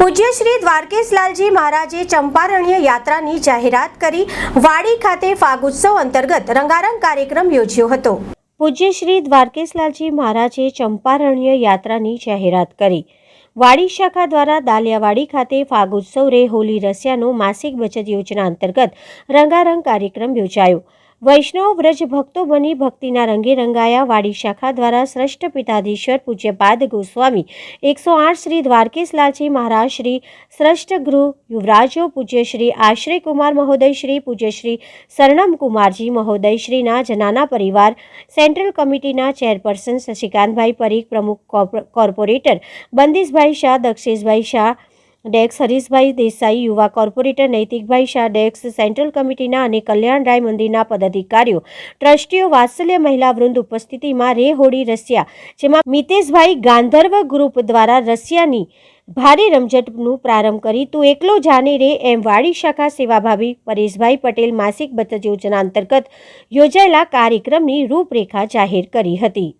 પૂજ્ય શ્રી દ્વારકેશલાલજી મહારાજે ચંપારણ્ય યાત્રાની જાહેરાત કરી વાડી ખાતે ફાગુત્સવ અંતર્ગત રંગારંગ કાર્યક્રમ યોજ્યો હતો. પૂજ્ય શ્રી દ્વારકેશલાલજી મહારાજે ચંપારણ્ય યાત્રાની જાહેરાત કરી. વાડી શાખા દ્વારા દાલિયાવાડી ખાતે ફાગુત્સવ રે હોલી રસિયાનો માસિક બચત યોજના અંતર્ગત રંગારંગ કાર્યક્રમ યોજાયો. વૈષ્ણવ વ્રજ ભક્તો બની ભક્તિના રંગે રંગાયા. વાડી શાખા દ્વારા શ્રેષ્ઠ પિતાધીશ્વર પૂજ્યપાદ ગોસ્વામી. એકસો આઠ શ્રી દ્વારકેશલાલજી મહારાજ શ્રી શ્રેષ્ઠ ગૃહ યુવરાજો પૂજ્ય શ્રી આશ્રય કુમાર મહોદય શ્રી પૂજ્ય શ્રી શરણમ કુમારજી મહોદય શ્રીના જનાના પરિવાર. સેન્ટ્રલ કમિટીના ચેરપર્સન શશિકાંતભાઈ પરીખ પ્રમુખ કોર્પો- કોર્પોરેટર બંદીશભાઈ શાહ, દક્ષેશભાઈ શાહ ડેક્સ હરીશભાઈ દેસાઈ, યુવા કોર્પોરેટર નૈતિકભાઈ શાહ, ડેક્સ સેન્ટ્રલ કમિટીના અને કલ્યાણરાય મંદિરના પદાધિકારીઓ, ટ્રસ્ટીઓ, વાત્સલ્ય મહિલા વૃંદ ઉપસ્થિતિમાં રે હોડી રસિયા, જેમાં મિતેશભાઈ ગાંધર્વ ગ્રુપ દ્વારા રસિયાની ભારે રમઝટનું પ્રારંભ કરી તું એકલો જાને રે એમ વાડી શાખા સેવાભાવી પરેશભાઈ પટેલ માસિક બચત યોજના અંતર્ગત યોજાયેલા કાર્યક્રમની રૂપરેખા જાહેર કરી હતી.